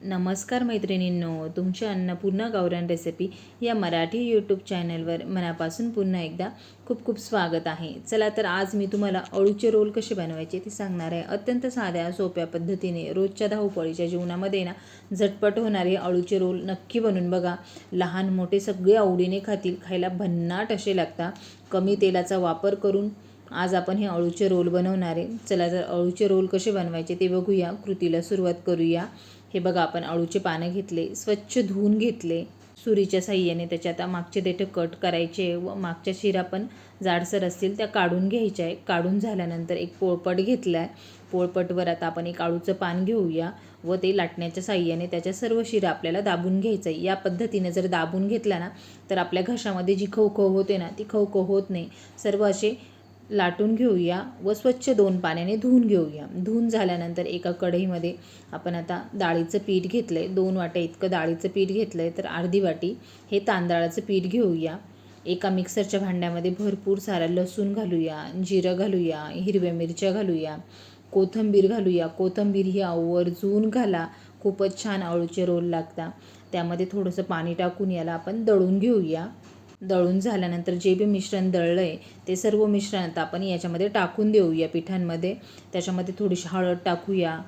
नमस्कार मैत्रिणींनो तुमचे अन्नपूर्णा गावरान रेसिपी या मराठी यूट्यूब चॅनलवर मनापासून पुन्हा एकदा खूप खूप स्वागत आहे. चला तर आज मी तुम्हाला अळूचे रोल कसे बनवायचे ते सांगणार आहे. अत्यंत साध्या सोप्या पद्धतीने रोजच्या धावपळीच्या जीवनामध्ये ना झटपट होणारे अळूचे रोल नक्की बनवून बघा. लहान मोठे सगळे आवडीने खातील खायला भन्नाट असे लागतात. कमी तेलाचा वापर करून आज आपण हे अळूचे रोल बनवणार आहे. चला तर अळूचे रोल कसे बनवायचे ते बघूया. कृतीला सुरुवात करूया. हे बघा आपण अळूचे पानं घेतले स्वच्छ धुवून घेतले. सुरीच्या साह्याने त्याच्या आता मागचे देठं कट करायचे व मागच्या शिरा पण जाडसर असतील त्या काढून घ्यायच्या. आहे काढून झाल्यानंतर एक पोळपट घेतला आहे पोळपटवर आता आपण एक अळूचं पान घेऊया व ते लाटण्याच्या साह्याने त्याच्या सर्व शिरा आपल्याला दाबून घ्यायचं आहे या पद्धतीने जर दाबून घेतला ना तर आपल्या घशामध्ये जी खवखव होते ना ती खवखव होत नाही. सर्व असे लाटून घेऊया व स्वच्छ दोन पाण्याने धुवून घेऊया. धुवून झाल्यानंतर एका कढईमध्ये आपण आता डाळीचं पीठ घेतलं आहे दोन वाट्या इतकं डाळीचं पीठ घेतलं आहे तर अर्धी वाटी हे तांदळाचं पीठ घेऊया. एका मिक्सरच्या भांड्यामध्ये भरपूर सारा लसूण घालूया जिरं घालूया हिरव्या मिरच्या घालूया कोथंबीर घालूया. कोथंबीर ही आवर्जून घाला. खूपच छान अळूचे रोल लागतात त्यामध्ये थोडंसं पाणी टाकून याला आपण दळून घेऊया. दळून झाल्यानंतर जे बी मिश्रण दळलं आहे ते सर्व मिश्रण आता आपण याच्यामध्ये टाकून देऊया पिठांमध्ये. त्याच्यामध्ये थोडीशी हळद टाकूया.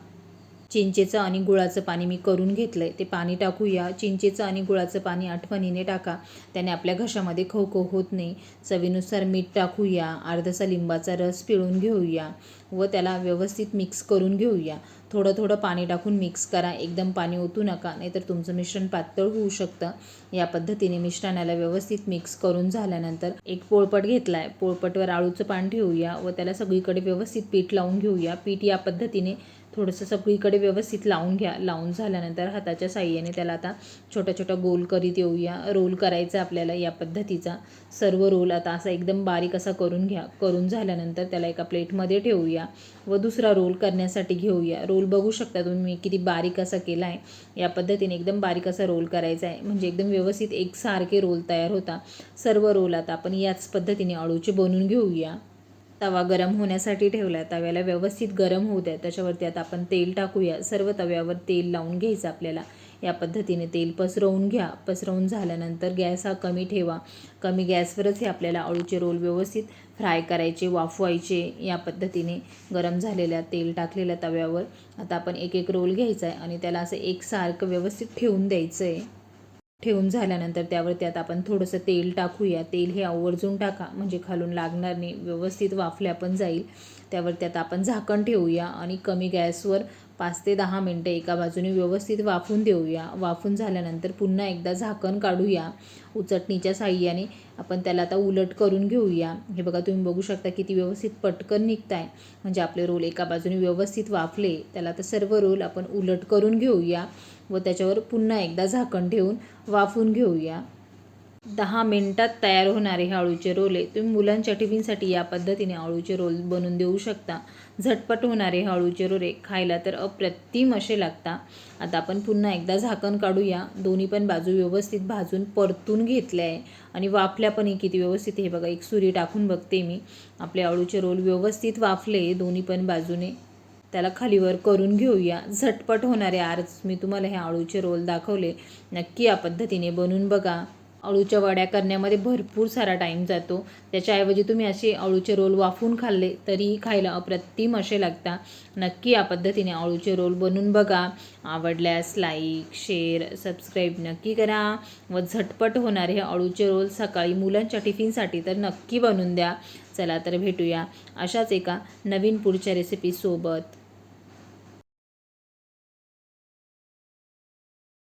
चिंचेचं आणि गुळाचं पाणी मी करून घेतलं आहे ते पाणी टाकूया. चिंचेचं आणि गुळाचं पाणी आठवणीने टाका. त्याने आपल्या घशामध्ये खवखव होत नाही. चवीनुसार मीठ टाकूया. अर्धासा लिंबाचा रस पिळून घेऊया व त्याला व्यवस्थित मिक्स करून घेऊया. थोडं थोडं पाणी टाकून मिक्स करा. एकदम पाणी ओतू नका नाहीतर तुमचं मिश्रण पातळ होऊ शकतं. या पद्धतीने मिश्रणाला व्यवस्थित मिक्स करून झाल्यानंतर एक पोळपट घेतला आहे पोळपटवर आळूचं पान ठेवूया व त्याला सगळीकडे व्यवस्थित पीठ लावून घेऊया. पीठ या पद्धतीने थोडंसं सगळीकडे व्यवस्थित लावून घ्या लावून झाल्यानंतर हाताच्या साह्याने त्याला आता छोटा छोटा गोल करीत येऊया. रोल करायचा आपल्याला या पद्धतीचा. सर्व रोल आता असा एकदम बारीक असा करून घ्या. करून झाल्यानंतर त्याला एका प्लेटमध्ये ठेवूया व दुसरा रोल करण्यासाठी घेऊया. रोल बघू शकता तुम्ही किती बारीक असा केला आहे. या पद्धतीने एकदम बारीक असा रोल करायचा आहे. म्हणजे एकदम व्यवस्थित एकसारखे रोल तयार होता. सर्व रोल आता आपण याच पद्धतीने अळूचे बनवून घेऊया. तवा गरम होण्यासाठी ठेवला आहे तव्याला व्यवस्थित गरम होऊ द्या. त्याच्यावरती आता आपण तेल टाकूया. सर्व तव्यावर तेल लावून घ्यायचं आपल्याला. या पद्धतीने तेल पसरवून घ्या. पसरवून झाल्यानंतर गॅस हा कमी ठेवा. कमी गॅसवरच हे आपल्याला अळूचे रोल व्यवस्थित फ्राय करायचे वाफवायचे या पद्धतीने गरम झालेल्या तेल टाकलेल्या तव्यावर. आता आपण एक एक रोल घ्यायचा आहे आणि त्याला असं एकसारखं व्यवस्थित ठेवून द्यायचं आहे ठेवून झाल्यानंतर त्यावर त्यात आपण थोडंसं तेल टाकूया. तेल हे आवर्जून टाका. म्हणजे खालून लागणार नाही. व्यवस्थित वाफल्या पण जाईल. त्यावर त्यात आपण झाकण ठेवूया आणि कमी गॅसवर पाच ते दहा मिनटं एका बाजूने व्यवस्थित वाफून देऊया. वाफून झाल्यानंतर पुन्हा एकदा झाकण काढूया. उचटणीच्या साह्याने आपण त्याला आता उलट करून घेऊया. हे बघा तुम्ही बघू शकता किती व्यवस्थित पटकन निघत आहे म्हणजे आपले रोल एका बाजूने व्यवस्थित वाफले त्याला आता सर्व रोल आपण उलट करून घेऊया व त्याच्यावर पुन्हा एकदा झाकण ठेवून वाफून घेऊया. दहा मिनटात तयार होणारे हे अळूचे रोले. तुम्ही मुलांच्या टिफिनसाठी या पद्धतीने अळूचे रोल बनवून देऊ शकता. झटपट होणारे हे अळूचे रोले खायला तर अप्रतिम असे लागता. आता आपण पुन्हा एकदा झाकण काढूया. दोन्ही पण बाजू व्यवस्थित भाजून परतून घेतले आहे. आणि वाफल्या पण किती व्यवस्थित हे बघा एक सुरी टाकून बघते मी. आपले अळूचे रोल व्यवस्थित वाफले दोन्ही पण बाजूने त्याला खालीवर करून घेऊया. झटपट होणारे आज मी तुम्हाला हे अळूचे रोल दाखवले. नक्की या पद्धतीने बनवून बघा. अळूच्या वड्या करण्यामध्ये भरपूर सारा टाईम जातो. त्याच्याऐवजी तुम्ही असे अळूचे रोल वाफून खाल्ले तरीही खायला अप्रतिम असे लागता. नक्की या पद्धतीने अळूचे रोल बनवून बघा. आवडल्यास लाईक शेअर सबस्क्राईब नक्की करा. व झटपट होणारे हे अळूचे रोल सकाळी मुलांच्या टिफिनसाठी तर नक्की बनवून द्या. चला तर भेटूया अशाच एका नवीन पुढच्या रेसिपीसोबत